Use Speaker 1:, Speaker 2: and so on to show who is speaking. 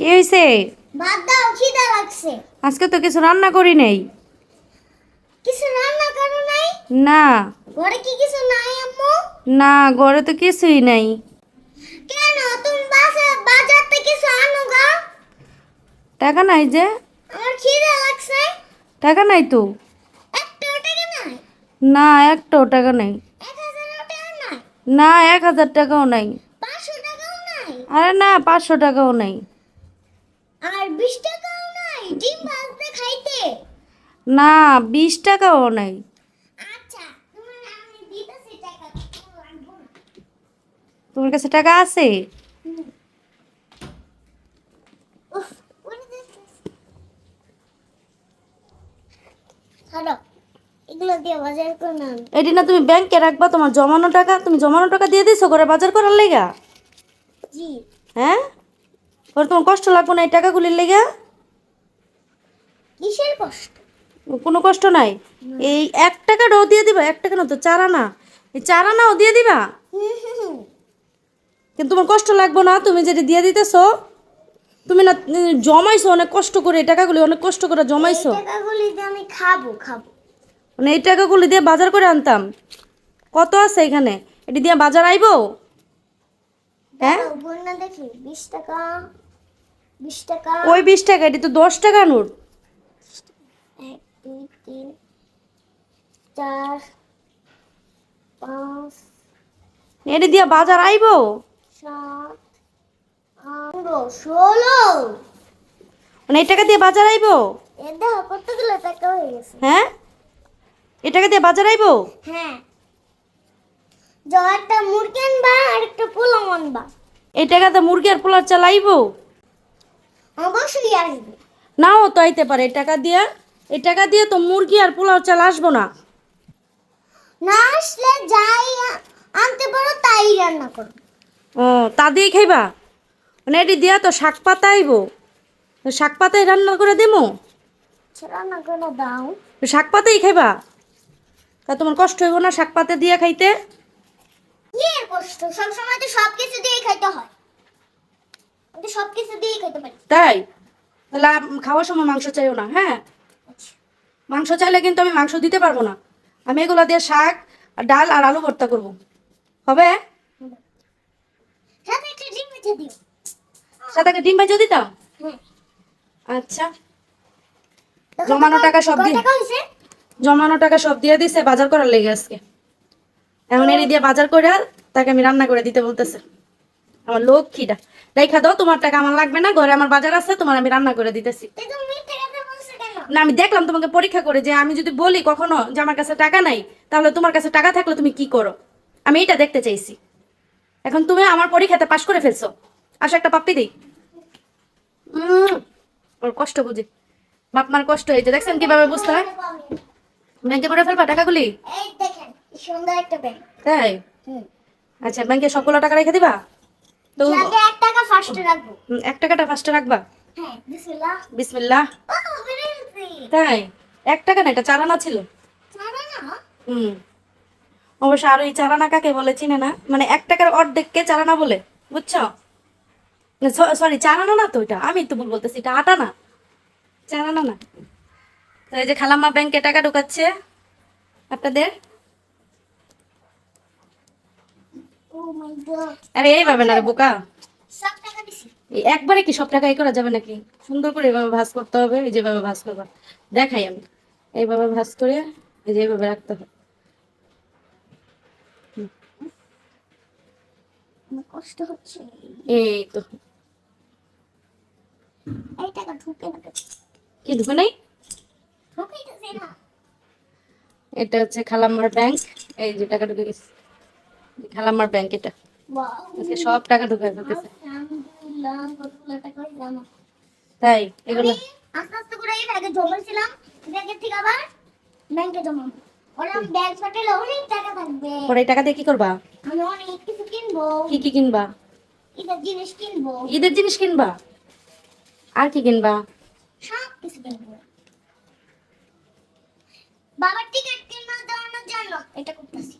Speaker 1: কি হয়েছে
Speaker 2: ভাত দাও খিদা লাগছে।
Speaker 1: আজকে তো কিছু রান্না করি নেই।
Speaker 2: কিছু রান্না করো নাই?
Speaker 1: না।
Speaker 2: ঘরে কি কিছু নাই আম্মু?
Speaker 1: না ঘরে তো কিছুই নাই।
Speaker 2: কেন? তুমি বাজার থেকে কিছু আনো গা?
Speaker 1: টাকা নাই যে।
Speaker 2: আমার খিদা লাগছে।
Speaker 1: টাকা নাই তো।
Speaker 2: একটা টাকা নাই?
Speaker 1: না একটাও নাই।
Speaker 2: টাকা নাই?
Speaker 1: না এক হাজার টাকাও নাই।
Speaker 2: পাঁচশো টাকাও নাই?
Speaker 1: আরে না পাঁচশো টাকাও নাই।
Speaker 2: আর বিশ টাকাও নাই ডিম ভাজতে খাইতে।
Speaker 1: না বিশ টাকাও নাই।
Speaker 2: আচ্ছা তোমার আমি দিতেছি টাকা তোমার
Speaker 1: কাছে টাকা আছে? এটি না তুমি ব্যাংকে রাখবা তোমার জমানো টাকা? তুমি জমানো টাকা দিয়ে দিছো করে বাজার করার লেগা? হ্যাঁ? ওর তোমার কষ্ট লাগবে না এই টাকাগুলির লেগা?
Speaker 2: কিসের কষ্ট?
Speaker 1: কোনো কষ্ট নাই? এই এক টাকাটাও দিয়ে দিবা এক টাকা না তো চার আনা এই চার আনাও দিয়ে দিবা। কিন্তু তোমার কষ্ট লাগবে না তুমি যেটা দিয়ে দিতেছো তুমি না জমাইছো অনেক কষ্ট করে এই টাকাগুলি অনেক কষ্ট করে জমাইছো।
Speaker 2: টাকাগুলি দিয়ে আমি খাব খাব।
Speaker 1: মানে এই টাকাগুলি দিয়ে বাজার করে আনতাম। কত আছে এখানে? এটি দিয়ে বাজার আইবো? হ্যাঁ?
Speaker 2: দেখি? বিশ টাকা। টাকা।
Speaker 1: ওই বিশ টাকা এটি তো দশ টাকা নোট।
Speaker 2: এক দুই তিন চার পাঁচ
Speaker 1: এটি দিয়ে বাজার আইবো?
Speaker 2: সাত ষোলো।
Speaker 1: মানে এই টাকা দিয়ে বাজার আইবো?
Speaker 2: এ কতগুলো টাকা হয়ে গেছে।
Speaker 1: হ্যাঁ? এই টাকা দিয়ে বাজার আইবো?
Speaker 2: হ্যাঁ। একটা মুরগি আনবা আর একটা পোলাও আনবা।
Speaker 1: এই টাকাতে মুরগি আর পোলার চাল আইবো?
Speaker 2: অবশ্যই আসবে।
Speaker 1: নাও তো আইতে পারে এই টাকা দিয়ে এই টাকা দিয়ে তো মুরগি আর পোলাও চাল আসব না।
Speaker 2: না আসলে যাই আনতে পারো তাই রান্না করো
Speaker 1: ও তা দিয়ে খাইবা? মানে এটি দিয়া তো শাক পাতা আইবো। শাক পাতাই রান্না করে দেবো
Speaker 2: আচ্ছা, রান্না করে দাও।
Speaker 1: শাক পাতাই খাইবা? তা তোমার কষ্ট হইব না শাক পাতা দিয়ে খাইতে?
Speaker 2: কষ্ট? সবসময় তো সব কিছু দিয়েই খাইতে হয়। দিয়েই খেতে পারি।
Speaker 1: তাই? তাহলে খাওয়ার সময় মাংস চাইও না হ্যাঁ?
Speaker 2: আচ্ছা।
Speaker 1: মাংস চাইলে কিন্তু আমি মাংস দিতে পারব না। আমি এগুলো দিয়ে শাক আর ডাল আর আলু ভর্তা করব। হবে?
Speaker 2: সাথে ডিম
Speaker 1: ভাজা দিতাম
Speaker 2: হ্যাঁ।
Speaker 1: আচ্ছা। জমানো টাকা সব দিয়ে- জমানো টাকা সব দিয়ে দিছে বাজার করার লেগে আজকে। এখন এনে দিয়ে বাজার করে তাকে আমি রান্না করে দিতে বলতেছে। আমার লক্ষ্মীটা দেখা দাও তোমার টাকা আমার লাগবে না ঘরে আমার বাজার আছে তোমার আমি রান্না করে দিতেছি। না আমি দেখলাম তোমাকে পরীক্ষা করে যে আমি যদি বলি কখনো যে আমার কাছে টাকা নাই তাহলে তোমার কাছে টাকা থাকলে তুমি কি করো? আমি এটা দেখতে চাইছি। এখন তুমি আমার পরীক্ষাতে পাশ করে ফেলছো। আসো একটা পাপ্পি দিই। ওর কষ্ট বুঝি। বাপ মার কষ্ট হয়েছে দেখছেন কীভাবে বুঝতে হয়? ব্যাংকে করে ফেলবা টাকাগুলি? তাই? আচ্ছা ব্যাংকে সবগুলো টাকা রেখে দিবা? তো
Speaker 2: এক টাকা ফার্স্টে রাখব।
Speaker 1: এক টাকাটা ফার্স্টে রাখবা?
Speaker 2: হ্যাঁ বিসমিল্লাহ।
Speaker 1: বিসমিল্লাহ। তাই? এক টাকা না এটা চারানা ছিল। হুম। অবশ্য আর ওই চারানা কাকে বলে চিনে না? মানে এক টাকার অর্ধেককে চারানা বলে বুঝছ? সরি চারানা না তো এটা? আমি তো ভুল বলতেছি এটা আটা না? চারানা না। তো এই যে খালাম্মা ব্যাংকে টাকা ঢুকাচ্ছে। আপনাদের? আরে এইভাবে না বোকা।
Speaker 2: সব টাকা দিছি।
Speaker 1: এই একবারে কি সব টাকা এই করা যাবে নাকি? সুন্দর করে এভাবে ভাজ করতে হবে এই যেভাবে ভাজ করবা। দেখাই আমি। এইভাবে ভাজ করে এই যে এইভাবে রাখতে হবে।
Speaker 2: কষ্ট হচ্ছে।
Speaker 1: এই তো।
Speaker 2: এই টাকা ঢুকে
Speaker 1: কি ঢুকে নাই? এটা হচ্ছে খালাম্মার ব্যাংক এই যে টাকা ঢুকে গেছে। ব্যাংক এটা। আজকে সব টাকা ফেলতেছে। তাই, এগুলো।
Speaker 2: আস্তে আস্তে করে এই ব্যাগে আবার ব্যাংকে কিনবা ঈদের জিনিস কিনবো?
Speaker 1: ঈদের জিনিস কিনবা? আর কি কিনবা?
Speaker 2: সব বাবার টিকিট কিনা জন্য। এটা করতেছি।